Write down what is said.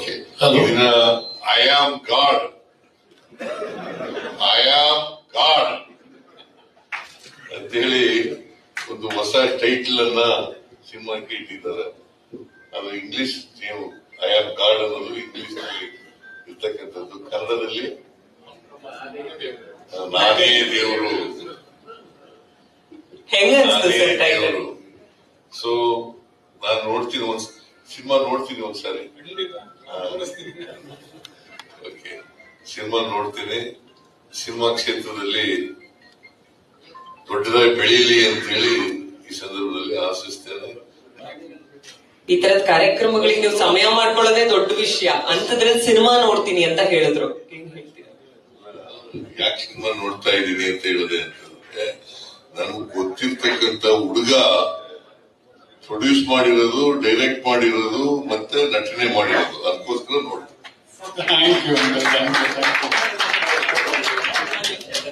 Okay Hello. ಇದನ್ನ I am God I am God ಅಂತೇಳಿ ಒಂದು ಹೊಸ ಟೈಟಲ್ ಅನ್ನ ಸಿನಿಮಾಕ್ಕೆ ಇಟ್ಟಿದ್ದಾರೆ. ಅದು ಇಂಗ್ಲಿಷ್ ನೀವು ಐ ಆಮ್ ಗಾಡ್ ಅನ್ನೋದು ಇಂಗ್ಲಿಷ್ನಲ್ಲಿ ಇರ್ತಕ್ಕಂಥದ್ದು. ಕನ್ನಡದಲ್ಲಿ ನಾನೇ ದೇವರು. ನಾನೇ ದೇವರು. ಸೊ ನಾನು ನೋಡ್ತೀನಿ ಒಂದ್ ಸಿನಿಮಾ ನೋಡ್ತೀನಿ ಒಂದ್ಸಾರಿ. ಓಕೆ. ಸಿನಿಮಾ ನೋಡ್ತೀನಿ. ಸಿನಿಮಾ ಕ್ಷೇತ್ರದಲ್ಲಿ ದೊಡ್ಡದಾಗಿ ಬೆಳೀಲಿ ಅಂತ ಹೇಳಿ ಈ ಸಂದರ್ಭದಲ್ಲಿ ಆಶಿಸ್ತೇನೆ. ಈ ತರದ ಕಾರ್ಯಕ್ರಮಗಳಿಗೆ ನೀವು ಸಮಯ ಮಾಡ್ಕೊಳ್ಳೋದೇ ದೊಡ್ಡ ವಿಷಯ. ಅಂತದ್ರಲ್ಲಿ ಸಿನಿಮಾ ನೋಡ್ತೀನಿ ಅಂತ ಹೇಳಿದ್ರು. ಯಾಕೆ ಸಿನಿಮಾ ನೋಡ್ತಾ ಇದ್ದೀನಿ ಅಂತ ಹೇಳಿದೆ ಅಂತಂದ್ರೆ ನನ್ಗೆ ಗೊತ್ತಿರ್ತಕ್ಕಂತ ಹುಡುಗ ಪ್ರೊಡ್ಯೂಸ್ ಮಾಡಿರೋದು ಡೈರೆಕ್ಟ್ ಮಾಡಿರೋದು ಮತ್ತೆ ನಟನೆ ಮಾಡಿರೋದು. ಅದಕ್ಕೋಸ್ಕರ ಯು